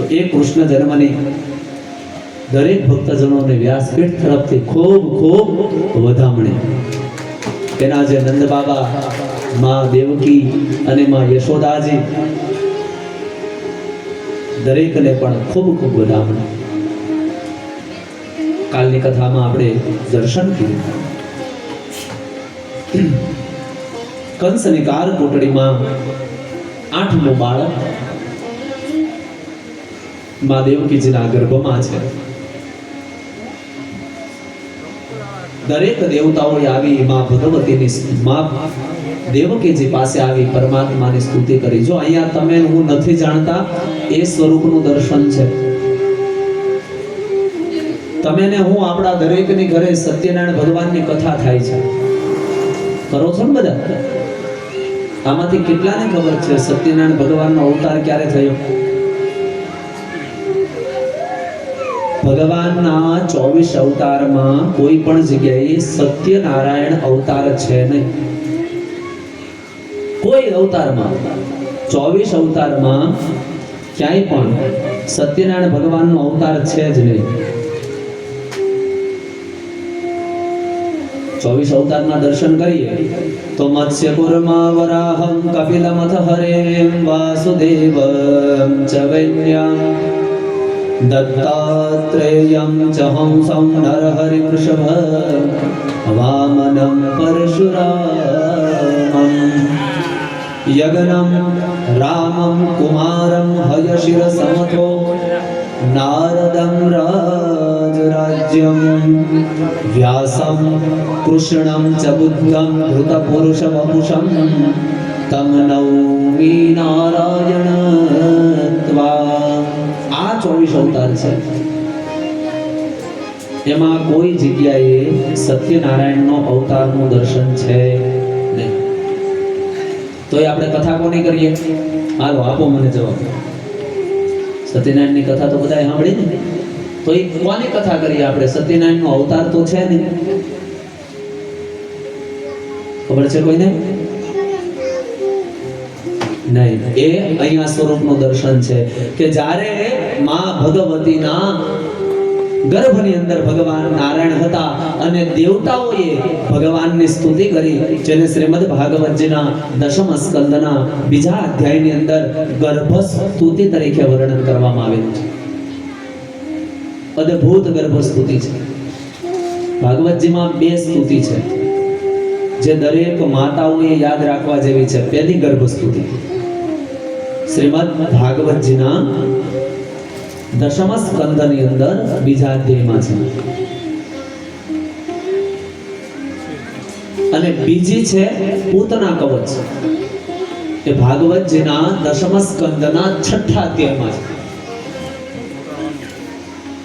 તો એ કૃષ્ણ જન્મની દરેક ભક્તજનોને વ્યાસપીઠ તરફથી ખૂબ ખૂબ વધામણી. એના જે નંદ બાબા, માં દેવકી અને માં યશોદાજી, દરેકને પણ ખૂબ ખૂબ વધામણી. કાલની કથામાં આપણે દર્શન કર્યું. કંસની કાર કોટડીમાં આઠમું બાળક માં દેવકીજીના ગર્ભમાં છે. દરેક દેવતાઓએ આવી મા ભગવતીની મા દેવકીજી પાસે આવી પરમાત્માની સ્તુતિ કરી. જો અહીંયા તમે હું નથી જાણતા, એ સ્વરૂપનું દર્શન છે. તમે ને હું આપણા દરેકની ઘરે સત્યનારાયણ ભગવાનની કથા થાય છે. કરો છો ને બધા? આમાંથી કેટલાને ખબર છે, સત્યનારાયણ ભગવાનનો અવતાર ક્યારે થયો? ભગવાનના ચોવીસ અવતારમાં કોઈ પણ જગ્યાએ સત્યનારાયણ અવતાર છે નહીં. કોઈ અવતારમાં, ચોવીસ અવતારમાં ક્યાંય પણ સત્યનારાયણ ભગવાનનો અવતાર છે જ નહીં. ચોવીસ અવતારના દર્શન કરીએ, તો મત્સ્ય કુર્મા વરાહમ કપિલમથ હરેમ વાસુદેવ ચ દત્તાત્રેયમ ચ હંસં નરહરિવૃષભ વામનમ પરશુરામમ યજ્ઞમ રામમ કુમારમ હયશિરસમથો નારદમ રાજરાજ્યમ વ્યાસમ કૃષ્ણમ ચ બુદ્ધમ ધૃતપુરુષવપુષમ તમ નૌમી નારાયણ આ ચોવીસ અવતાર છે. એમાં કોઈ જગ્યાએ સત્યનારાયણનો અવતારનું દર્શન છે નહીં. તોય આપણે કથા કોની કરીએ? હાલો, આપો મને જવાબ. સત્યનારાયણની કથા તો બધાએ સાંભળી ને? તો એ કોની કથા કરીએ આપણે? સત્યનારાયણનો અવતાર તો છે ને ખબર છે કોઈને? નહીં એ અહીંયા સ્વરૂપનું દર્શન છે કે જ્યારે મા ભગવતીના ગર્ભની અંદર ભગવાન નારાયણ હતા અને દેવતાઓએ ભગવાનની સ્તુતિ કરી, જેને શ્રીમદ ભાગવતજીના દશમ સ્કંદના બીજા અધ્યાયની અંદર ગર્ભ સ્તુતિ તરીકે વર્ણન કરવામાં આવેલું છે. અદ્ભુત ગર્ભ સ્તુતિ છે. ભાગવતજીમાં બે સ્તુતિ છે, જે દરેક માતાઓએ યાદ રાખવા જેવી છે. પહેલી ગર્ભ સ્તુતિ શ્રીમદ ભાગવતજીના દશમ સ્કંદની અંદર બીજા અધ્યાયમાં છે. અને બીજી છે પૂતના કવચ. એ ભાગવતજીના દશમ સ્કંદના છઠ્ઠા અધ્યાયમાં છે.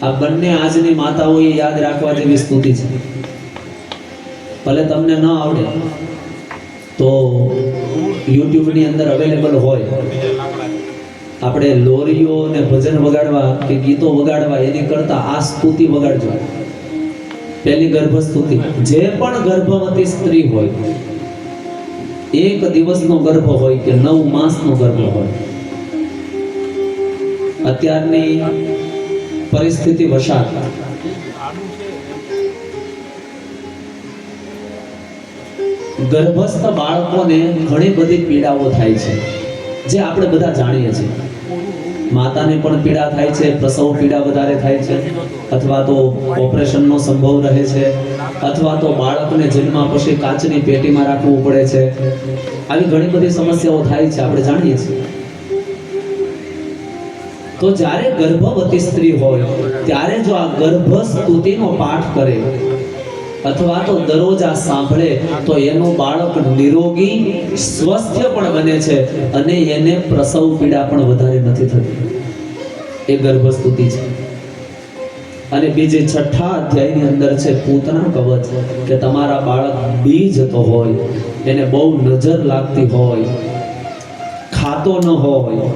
આ બંને આજની માતાઓએ યાદ રાખવા જેવી સ્તુતિ છે. ભલે તમને ન આવડે, તો યુટ્યુબની અંદર અવેલેબલ હોય આપણે લોરીઓ ને ભજન વગાડવા કે ગીતો વગાડવા એની કરતા આ સ્તુતિ વગાડજો. પહેલી ગર્ભ સ્તુતિ જે પણ ગર્ભવતી સ્ત્રી હોય, એક દિવસનો ગર્ભ હોય કે નવ માસનો ગર્ભ હોય, અત્યારની પરિસ્થિતિ વસાત. ગર્ભસ્થ બાળકોને ઘણી બધી પીડાઓ થાય છે, જે આપણે બધા જાણીએ છીએ. માતાને પણ પીડા થાય છે, પ્રસવ પીડા વધારે થાય છે, અથવા તો ઓપરેશનનો સંભવ રહે છે, અથવા તો બાળકને જન્મ પછી કાચની પેટીમાં રાખવું પડે છે. આવી ઘણી બધી સમસ્યાઓ થાય છે, આપણે જાણીએ છીએ. તો જ્યારે ગર્ભવતી સ્ત્રી હોય, ત્યારે જો આ ગર્ભ સ્તુતિનો પાઠ કરે અથવા તો દરરોજ આ સાંભળે તો એનું બાળક નિરોગી, સ્વસ્થ પણ બને છે અને એને પ્રસવ પીડા પણ વધારે નથી થતી. એ ગર્ભસ્તુતિ છે. અને બીજે છઠ્ઠા અધ્યાયની અંદર છે, પૂતના કવચ, કે તમારા બાળક બી જતો હોય, એને બહુ નજર લાગતી હોય, ખાતો ન હોય,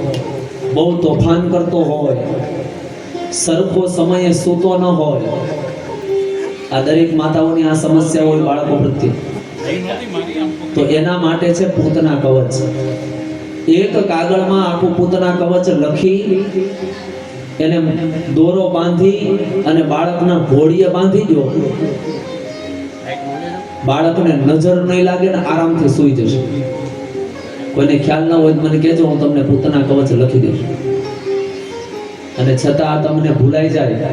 બહુ તોફાન કરતો હોય, સરખો સમયે સૂતો ન હોય આ દરેક માતાઓની આ સમસ્યા હોય બાળકો પ્રત્યે. તો એના માટે છે પૂતના કવચ. એક કાગળમાં આખું પૂતના કવચ લખી એને દોરો બાંધી અને બાળકના ઘોડીએ બાંધી દો. બાળકને નજર નહીં લાગે ને આરામથી સૂઈ જશે. કોઈને ખ્યાલ ન હોય મને કહેજો, હું તમને પૂતના કવચ લખી દઈશ. અને છતાં તમને ભૂલાઈ જાય.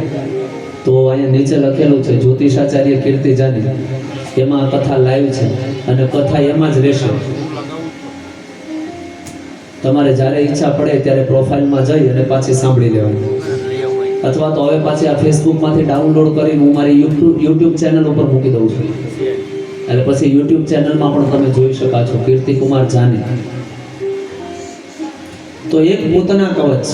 તો અહીંયા નીચે લખેલું છે, જ્યોતિષાચાર્ય કીર્તિ જાની. એમાં કથા લાઈવ છે અને કથા એમાં જ રહેશે. તમારે જ્યારે ઈચ્છા પડે ત્યારે પ્રોફાઇલમાં જઈ અને પાછી સાંભળી લેવાની. અથવા તો હવે પાછી આ ફેસબુકમાંથી ડાઉનલોડ કરીને હું મારી યુટ્યુબ યુટ્યુબ ચેનલ ઉપર મૂકી દઉં છું. એટલે પછી યુટ્યુબ ચેનલમાં પણ તમે જોઈ શકા છો કીર્તિકુમાર જાની. તો એક પૂતના કવચ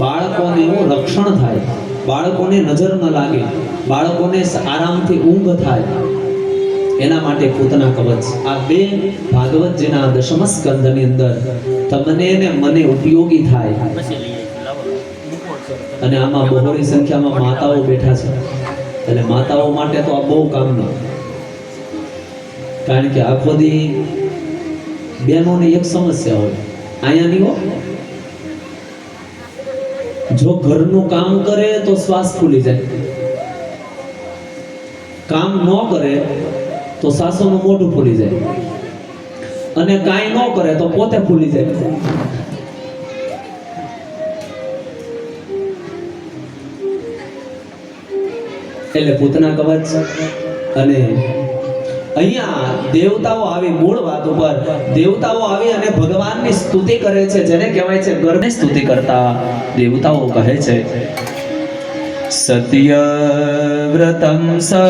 બાળકોને રક્ષણ થાય. બાળકોને નજર ન લાગે, બાળકોને આરામથી ઊંઘ થાય. એના માટે પૂતના કવચ. આ બે ભાગવતજીના દશમ સ્કંદની અંદર તમને ને મને ઉપયોગી થાય. અને આમાં બહોળી સંખ્યામાં માતાઓ બેઠા છે. એટલે માતાઓ માટે તો આ બહુ કામનું. કારણ કે આખો દી બહેનોને એક સમસ્યા હોય. અહીંયાની હો. જો ઘરનું કામ કરે તો શ્વાસ ફૂલી જાય. કામ ન કરે તો સાસુનું મોઢું ફૂલી જાય. અને કાંઈ ન કરે તો પોતે ફૂલી જાય. એટલે પૂતના કવચ અને અહીંયા દેવતાઓ આવી મૂળ વાત ઉપર. દેવતાઓ આવી અને ભગવાનની સ્તુતિ કરે છે, જેને કહેવાય છે ગર્ભની સ્તુતિ કરતા દેવતાઓ કહે છે. સત્ય વ્રતમ સત્ય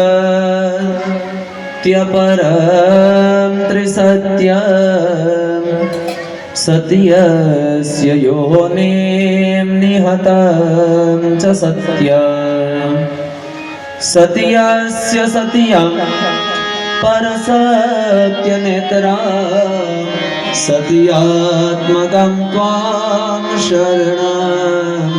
પરમ ત્રિસત્ય સત્યસ્ય યોનિમ નિહતમ ચ સત્ય સત્યસ્ય સત્યમ. પર સત્ય નેતરા સત્યાત્મકમ ત્વામ શરણામ